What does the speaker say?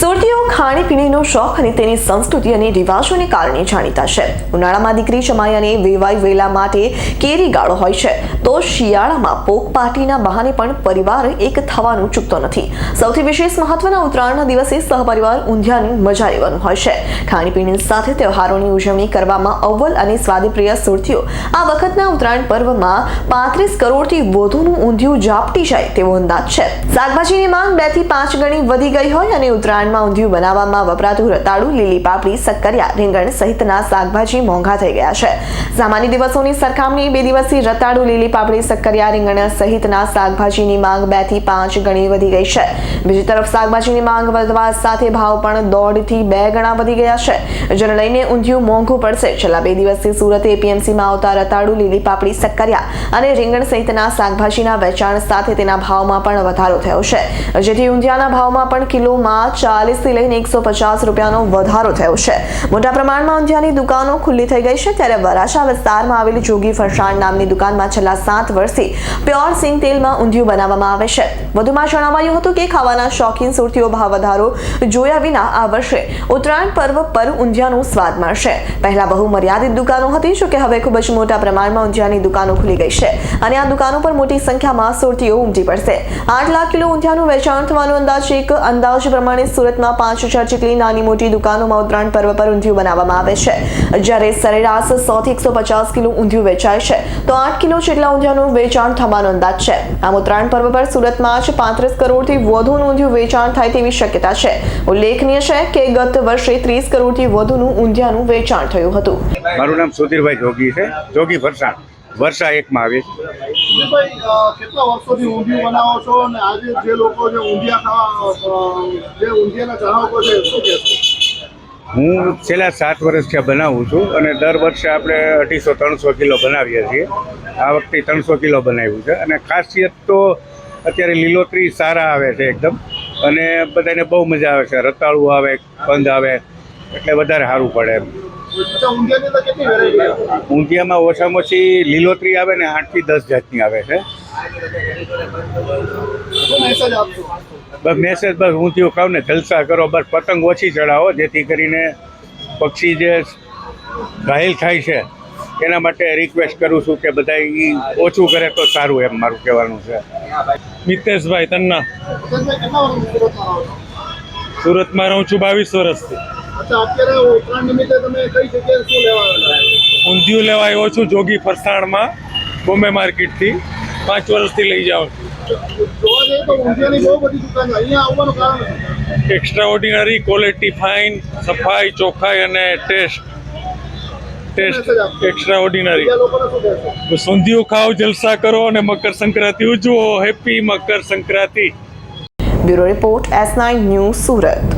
સુરતીઓ ખાણીપીણીનો શોખ અને તેની સંસ્કૃતિ અને રિવાજોને કારણે જાણીતા છે. ઉનાળામાં દીકરી જમાઈ અને વેલા માટે કેરી ગાળો હોય છે. તો શિયાળામાં પોક પાર્ટીના બહાને પણ પરિવાર એક થવાનું ચૂકતો નથી. સૌથી વિશેષ મહત્વના ઉત્તરાયણના દિવસે સહપરિવાર ઊંધિયાની મજા લેવાનું હોય છે. ખાણીપીણી સાથે તહેવારોની ઉજવણી કરવામાં અવ્વલ અને સ્વાદપ્રિય સુરતીઓ આ વખતના ઉત્તરાયણ પર્વમાં પાંત્રીસ કરોડથી વધુનું ઊંધિયું ઝાપટી જાય તેવો અંદાજ છે. શાકભાજીની માંગ બેથી પાંચ ગણી વધી ગઈ હોય અને ઉત્તરાયણમાં ઊંધિયું બનાવવામાં વપરાતું રતાળું લીલી પાપડી સક્કરિયા રીંગણ સહિતના શાકભાજી મોંઘા થઈ ગયા છે. સામાન્ય દિવસોની સરખામણી બે દિવસથી રતાળુ, લીલી પાપડી સક્કરિયા રીંગણ સહિતના શાકભાજીની માંગ બેથી પાંચ ગણી વધી ગઈ છે. બીજી તરફ શાકભાજીની માંગ વધવા સાથે ભાવ પણ દોઢથી બે ગણા વધી ગયા છે. જેને લઈને ઊંધિયું મોંઘું પડશે. છેલ્લા બે દિવસથી સુરત એપીએમસીમાં આવતા રતાળુ, લીલી પાપડી સક્કરિયા અને રીંગણ સહિતના શાકભાજીના વેચાણ સાથે તેના ભાવમાં પણ વધારો થયો છે. જેથી ઊંધિયાના ભાવમાં પણ કિલોમાં ચાલીસથી લઈને એકસો પચાસ રૂપિયાનો વધારો થયો છે. મોટા પ્રમાણમાં ઊંધિયાની દુકાનો ખુલ્લી થઈ ગઈ છે, ત્યારે વરાછા વિસ્તારમાં આવેલી જોગી ફરસાણ નામની દુકાનમાં છેલ્લા સાત વર્ષથી પ્યોર સિંગ તેલમાં ઊંધિયું બનાવવામાં આવે છે. વધુમાં જણાવાયું હતું કે ખાવાના શોખીન સુરતીઓ ભાવ વધારો જોયા વિના આ વર્ષે ઉત્તરાયણ પર્વ પર ઊંધિયાનો સ્વાદ મળશે. પહેલા બહુ મર્યાદિત દુકાનો હતી જો કે હવે ખૂબ જ મોટા પ્રમાણમાં ઊંધિયાની દુકાનો ખુલી ગઈ છે અને આ દુકાનો પર મોટી સંખ્યામાં સુરતીઓ ઉમટી પડશે. આઠ લાખ કિલો ઊંધિયાનું વેચાણ થવાનો અંદાજ એક અંદાજ પ્રમાણે સુરતમાં પાંચ હજાર જેટલી નાની મોટી દુકાનોમાં ઉત્તરાયણ પર્વ પર ઊંધિયું બનાવવામાં આવે છે. જ્યારે સરેરાશ સો થી એકસો પચાસ કિલો ઊંધિયું વેચાય છે, તો આઠ કિલો જેટલા ઊંધિયાનું વેચાણ થવાનો અંદાજ છે. આમ ઉત્તરાયણ પર્વ પર સુરતમાં જ પાંત્રીસ કરોડથી વધુનું ઊંધિયું વેચાણ થાય તેવી શક્યતા છે. ઉલ્લેખનીય છે કે ગત વર્ષે ત્રીસ કરોડથી વધુનું ઊંધિયાનું વેચાણ થયું હતું. મારું નામ સુધીરભાઈ જોગી છે. જોગી વરસાણ વર્ષા એકમાં આવે કેટલા વર્ષોથી ઊંધિયું બનાવો છો અને આજે જે લોકો જે ઊંધિયા ખાવા જે ઊંધિયાના ચાહકો છે, શું કહેશો હું છેલ્લા સાત વર્ષથી આ બનાવું છું અને દર વર્ષે આપણે અઢીસો, ત્રણસો કિલો બનાવીએ છીએ. આ વખતે ત્રણસો કિલો બનાવ્યું છે અને ખાસિયત તો અત્યારે લીલોતરી સારા આવે છે એકદમ અને બધાને બહુ મજા આવે છે. રતાળું આવે, કંદ આવે, એટલે વધારે સારું પડે એમ. ઊંધિયામાં ઓછામાં ઓછી લીલોતરી આવે ને આઠથી દસ જાતની આવે છે. બસ મેસેજ બસ ઊંધિયું ખાવ ને જલસા કરો બસ પતંગ ઓછી ચડાવો જેથી કરીને પક્ષી જે ઘાયલ થાય છે એના માટે રિક્વેસ્ટ કરું છું કે બધા ઈ ઓછું કરે તો સારું એમ મારું કહેવાનું છે. મિતેશભાઈ તન્ના. સુરતમાં રહું છું બાવીસ વર્ષથી. ઊંધિયું લેવા આવ્યો છું જોગી ફરસાણમાં બોમ્બે માર્કેટથી. પાંચ વર્ષથી લઈ જાઉં છું. જોવા જઈએ તો ઊંધિયાની બહુ બધી દુકાન છે. અહીંયા આવવાનું કારણ શું? એક્સ્ટ્રા ઓર્ડિનરી ક્વોલિટી ફાઇન સફાઈ ચોખ્ખાઈ અને ટેસ્ટ ટેસ્ટ એક્સ્ટ્રા ઓર્ડિનરી ઊંધિયું ખાઓ જલસા કરો અને Makar Sankranti ઉજવો. Happy Makar Sankranti. Bureau report S nine news Surat.